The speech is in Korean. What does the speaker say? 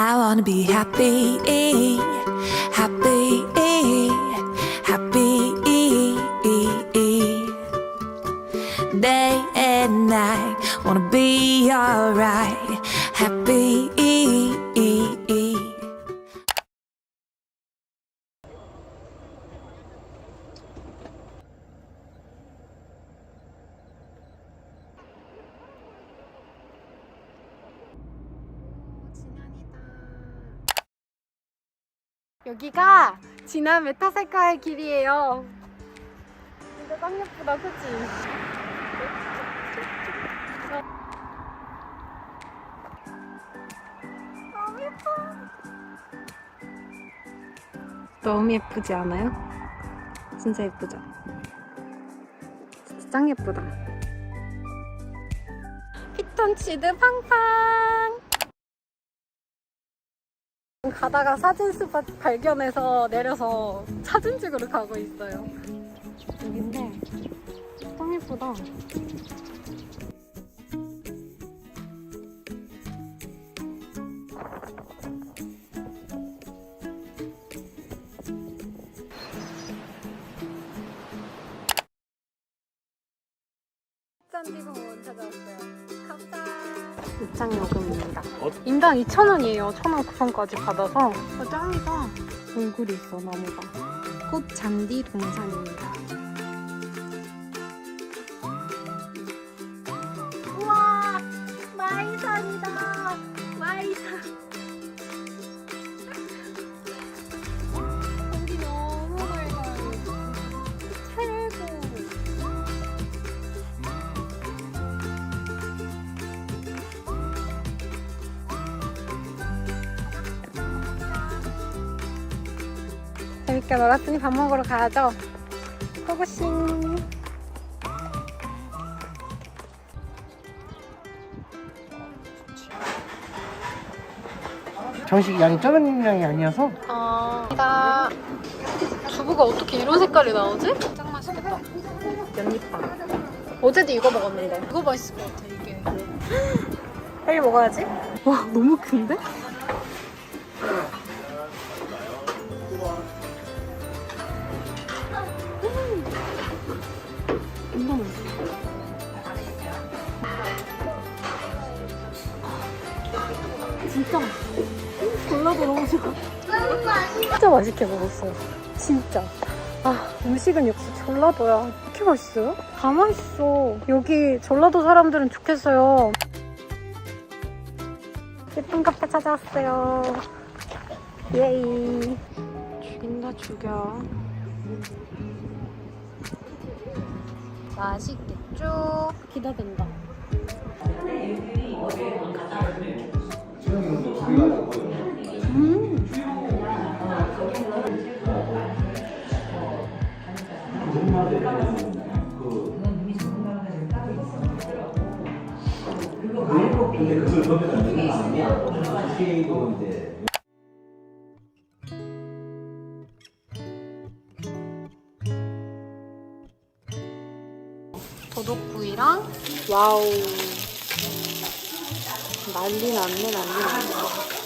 I wanna be happy, happy, happy. Day and night, wanna be alright, happy. 여기가 진안 메타세카의 길이에요. 진짜 딱 예쁘다, 그치? 너무 예뻐. 너무 예쁘지 않아요? 진짜 예쁘죠? 진짜 짱 예쁘다. 피톤치드 팡팡! 가다가 사진 스팟 발견해서 내려서 사진 찍으러 가고 있어요. 여긴데 짱 예쁘다. 짠디공원 찾아왔어요. 입장 요금입니다. 인당 2,000원이에요. 1,000원 쿠폰까지 받아서. 아, 짱이다. 얼굴이 있어, 나무가. 꽃 잔디 동산입니다. 우와! 마이산이다! 마이산! 재밌게 놀았으니 밥 먹으러 가야죠. 고고싱. 정식 양이 적은 양이 아니어서 아, 나 두부가 어떻게 이런 색깔이 나오지? 짱 맛있겠다. 연잎빵. 어제도 이거 먹었는데. 이거 맛있을 것 같아, 이게. 빨리 먹어야지. 와, 너무 큰데? 진짜 맛있어. 졸라도 너무 좋아. 진짜 맛있게 먹었어요. 진짜. 아, 음식은 역시 전라도야. 이렇게 맛있어요? 다 맛있어. 여기 전라도 사람들은 좋겠어요. 예쁜 카페 찾아왔어요. 예이. 죽인다, 죽여. 맛있겠죠? 기대된다. 도덕구이랑 와우. 난리 났네 난리 났네